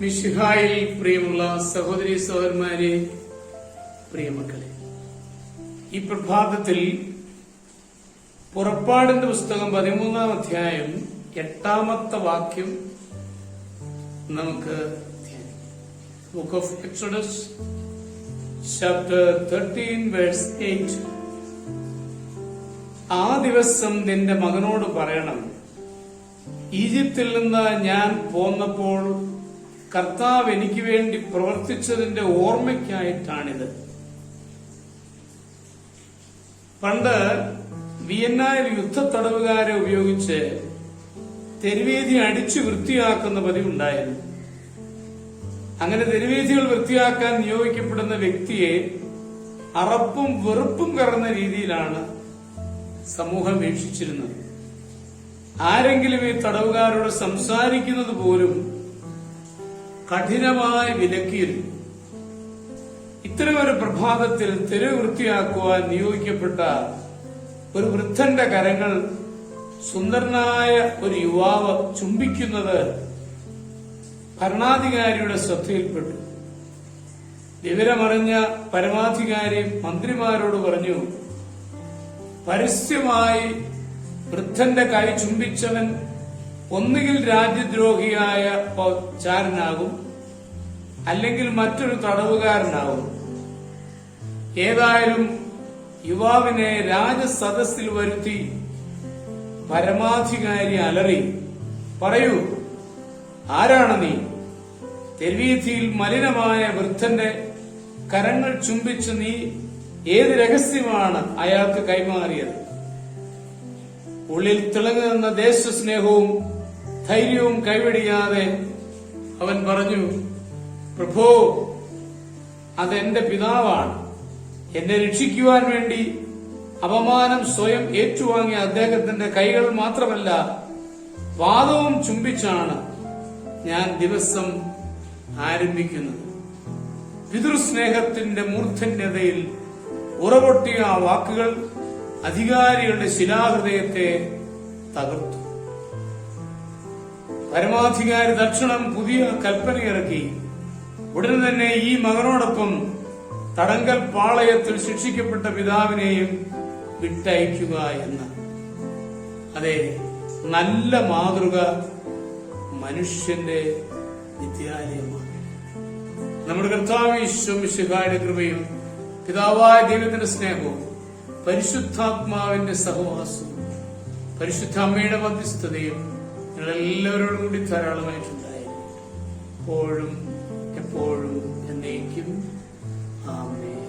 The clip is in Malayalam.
മിഷിഹായിൽ പ്രിയമുള്ള സഹോദരി സഹോദരന്മാരെ പ്രിയമക്കളെ ഈ പ്രഭാതത്തിൽ പുറപ്പാടിന്റെ പുസ്തകം പതിമൂന്നാം അധ്യായം എട്ടാമത്തെ വാക്യം നമുക്ക് book of Exodus chapter thirteen verse eight ആ ദിവസം നിന്റെ മകനോട് പറയണം ഈജിപ്തിൽ നിന്ന് ഞാൻ പോന്നപ്പോൾ കർത്താവ് എനിക്ക് വേണ്ടി പ്രവർത്തിച്ചതിന്റെ ഓർമ്മയ്ക്കായിട്ടാണിത്. പണ്ട് വിയന്നായിൽ യുദ്ധത്തടവുകാരെ ഉപയോഗിച്ച് തെരുവേദി അടിച്ചു വൃത്തിയാക്കുന്ന പതിവുണ്ടായിരുന്നു. അങ്ങനെ തെരുവേദികൾ വൃത്തിയാക്കാൻ നിയോഗിക്കപ്പെടുന്ന വ്യക്തിയെ അറപ്പും വെറുപ്പും കറന്ന രീതിയിലാണ് സമൂഹം വീക്ഷിച്ചിരുന്നത്. ആരെങ്കിലും ഈ തടവുകാരോട് സംസാരിക്കുന്നത് പോലും കഠിനമായി വിലക്കിയിരുന്നു ഇത്തരമൊരു പ്രഭാതത്തിൽ തെരുവ് വൃത്തിയാക്കുവാൻ നിയോഗിക്കപ്പെട്ട ഒരു വൃദ്ധന്റെ കരങ്ങൾ സുന്ദരനായ ഒരു യുവാവ് ചുംബിക്കുന്നത് ഭരണാധികാരിയുടെ ശ്രദ്ധയിൽപ്പെട്ടു. വിവരമറിഞ്ഞ പരമാധികാരി മന്ത്രിമാരോട് പറഞ്ഞു പരസ്യമായി വൃദ്ധന്റെ കൈ ചുംബിച്ചവൻ ഒന്നുകിൽ രാജ്യദ്രോഹിയായ ചാരനാകും അല്ലെങ്കിൽ മറ്റൊരു തടവുകാരനാകും. ഏതായാലും യുവാവിനെ രാജസദസ്സിൽ വരുത്തി പരമാധികാരി അലറി പറയൂ ആരാണ് നീ? തെരുവീഥിയിൽ മലിനമായ വൃദ്ധന്റെ കരങ്ങൾ ചുംബിച്ച് നീ ഏത് രഹസ്യമാണ് അയാൾക്ക് കൈമാറിയത്? ഉള്ളിൽ തിളങ്ങുന്ന ദേശസ്നേഹവും ധൈര്യവും കൈവെടിയാതെ അവൻ പറഞ്ഞു പ്രഭോ അതെന്റെ പിതാവാണ്. എന്നെ രക്ഷിക്കുവാൻ വേണ്ടി അപമാനം സ്വയം ഏറ്റുവാങ്ങിയ അദ്ദേഹത്തിന്റെ കൈകൾ മാത്രമല്ല വാദവും ചുംബിച്ചാണ് ഞാൻ ദിവസം ആരംഭിക്കുന്നത്. പിതൃസ്നേഹത്തിന്റെ മൂർധന്യതയിൽ ഉറപൊട്ടിയ ആ വാക്കുകൾ അധികാരികളുടെ ശിലാഹൃദയത്തെ തകർത്തു. പരമാധികാരി ദക്ഷിണം പുതിയ കൽപ്പനയിറക്കി. ഉടനെ തന്നെ ഈ മകനോടൊപ്പം തടങ്കൽ പാളയത്തിൽ ശിക്ഷിക്കപ്പെട്ട പിതാവിനെയും വിട്ടയക്കുക എന്ന്. അതെ നല്ല മാതൃക മനുഷ്യന്റെ വിദ്യാലയമാണ്. നമ്മുടെ കർത്താവ് ശിഖായുടെ കൃപയും പിതാവായ ദൈവത്തിന്റെ സ്നേഹവും പരിശുദ്ധാത്മാവിന്റെ സഹവാസവും പരിശുദ്ധ അമ്മയുടെ മധ്യസ്ഥതയും നിങ്ങളെല്ലാവരോടും കൂടി ധാരാളമായിട്ടുണ്ടായിരുന്നു. എപ്പോഴും എപ്പോഴും എന്നേക്കും. ആമേ